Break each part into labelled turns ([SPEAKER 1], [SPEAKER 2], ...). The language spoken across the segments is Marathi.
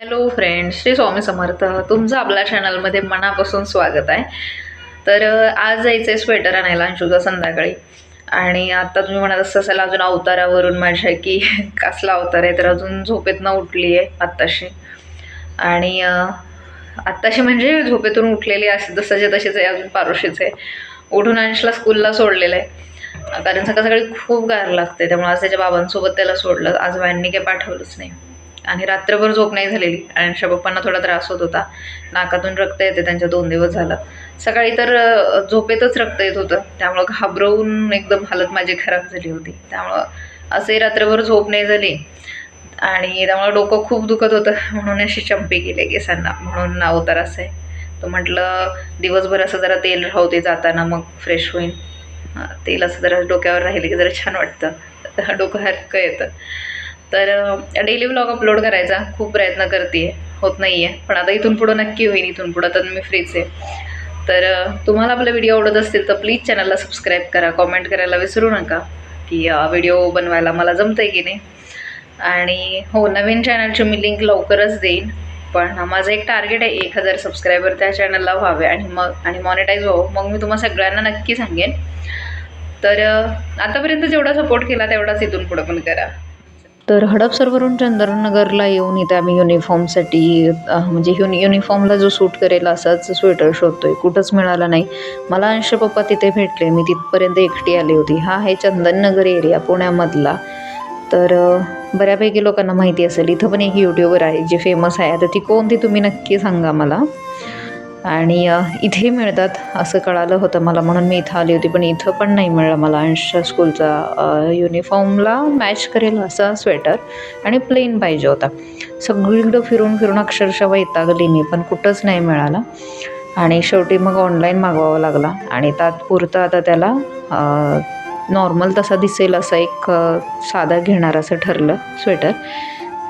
[SPEAKER 1] Hello friends Shri Swami Samarth. तुमचं आपल्या चॅनलमध्ये मनापासून स्वागत आहे. तर आज जायचं आहे स्वेटर आणायला अंशुचा संध्याकाळी. आणि आता तुम्ही म्हणत असता असेल अजून अवतारावरून माझ्या की कसला अवतार आहे तर अजून झोपेतनं उठली आहे आत्ताशी. आणि आत्ताशी म्हणजे झोपेतून उठलेली असे जसंचे तसेच आहे अजून पारोशीच आहे. उठून अंशला स्कूलला सोडलेलं आहे. कारण सकाळ सकाळी खूप गार लागते त्यामुळे आज त्याच्या बाबांसोबत त्याला सोडलं. आज व्हॅननी काही पाठवलंच नाही. आणि रात्रभर झोप नाही झालेली. आणि आमच्या पप्पांना थोडा त्रास होत होता. नाकातून रक्त येते त्यांच्या दोन दिवस झालं. सकाळी तर झोपेतच रक्त येत होतं. त्यामुळं घाबरवून एकदम हालत माझी खराब झाली होती. त्यामुळं असे रात्रभर झोप नाही झाली. आणि त्यामुळं डोकं खूप दुखत होतं. म्हणून अशी चंपी केले केसांना. म्हणून अवतार असं आहे. तो म्हटलं दिवसभर असं जरा तेल राहते जाताना मग फ्रेश होईन. तेल असं जरा डोक्यावर राहिले की जरा छान वाटतं. डोकं हलकं येतं. तर डेली व्लॉग अपलोड करायचा. खूप प्रयत्न करते होत नाही आहे पण आता इथून पुढं नक्की होईल इथून पुढं तर मी फ्रीच आहे. तर तुम्हाला आपला व्हिडिओ आवडत असतील तर प्लीज चॅनलला सबस्क्राईब करा. कॉमेंट करायला विसरू नका की व्हिडिओ बनवायला मला जमतं आहे की नाही. आणि हो नवीन चॅनलची मी लिंक लवकरच देईन. पण माझं एक टार्गेट आहे. एक हजार सबस्क्रायबर त्या चॅनलला व्हावे आणि मग आणि मॉनिटाईज व्हावं. मग मी तुम्हाला सगळ्यांना नक्की सांगेन. तर आतापर्यंत जेवढा सपोर्ट केला तेवढाच इथून पुढं पण करा. तर हडपसरवरून चंद्रनगरला येऊन इथे आम्ही युनिफॉर्मसाठी म्हणजे युनि युनिफॉर्मला जो सूट करेल असाच स्वेटर शोधतोय. कुठंच मिळाला नाही. मला अंश पप्पा तिथे भेटले. मी तिथपर्यंत एकटी आली होती. हा आहे चंदननगर एरिया पुण्यामधला. तर बऱ्यापैकी लोकांना माहिती असेल इथं पण एक यूट्यूबर आहे जी फेमस आहे. आता ती कोणती तुम्ही नक्की सांगा मला. आणि इथे मिळतात असं कळालं होतं मला. म्हणून मी इथं आली होती. पण इथं पण नाही मिळालं मला. अंशा स्कूलचा युनिफॉर्मला मॅच करेल असा स्वेटर आणि प्लेन पाहिजे होता. सगळीकडं फिरून फिरून अक्षरशः वैतागली मी पण कुठंच नाही मिळाला. आणि शेवटी मग ऑनलाईन मागवावा लागला. आणि तात्पुरतं आता त्याला नॉर्मल तसा दिसेल असं एक साधा घेणार असं ठरलं स्वेटर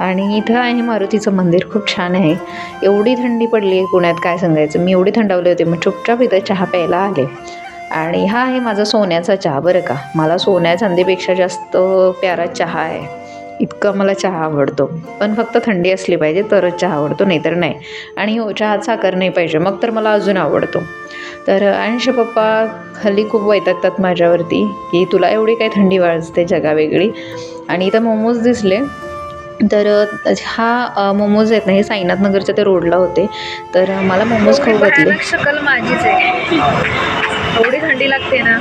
[SPEAKER 1] आणि इथं आहे मारुतीचं मंदिर खूप छान आहे. एवढी थंडी पडली आहे पुण्यात काय सांगायचं? मी एवढी थंडावले होते मग चुपचाप इथं चहा प्यायला आले. आणि हा आहे माझा सोन्याचा चहा बरं का. मला सोन्या चांदीपेक्षा जास्त प्यारा चहा आहे. इतका मला चहा आवडतो. पण फक्त थंडी असली पाहिजे तरच चहा आवडतो नाहीतर नाही. आणि हो चहात साखर नाही पाहिजे मग तर मला अजून आवडतो. तर अंश पप्पा हल्ली खूप वैतागतात माझ्यावरती की तुला एवढी काय थंडी वाजते जगा वेगळी आणि इथं मोमोज दिसले. तर हा मोमोज आहेत ना हे साईनाथ नगरच्या ते रोडला होते. तर मला मोमोज खाऊ घातले. शकल माझीच आहे. एवढी थंडी लागते ना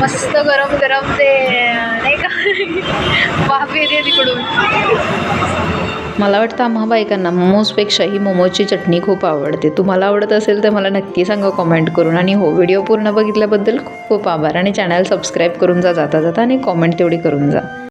[SPEAKER 1] मस्त गरम गरम ते नाही का? वाफ येते तिकडून. मला वाटतं आम्हा बायकांना मोमोजपेक्षा ही मोमोजची चटणी खूप आवडते. तुम्हाला आवडत असेल तर मला नक्की सांगा कॉमेंट करून. आणि हो व्हिडिओ पूर्ण बघितल्याबद्दल खूप खूप आभार. आणि चॅनल सबस्क्राईब करून जा जाता जाता आणि कॉमेंट तेवढी करून जा.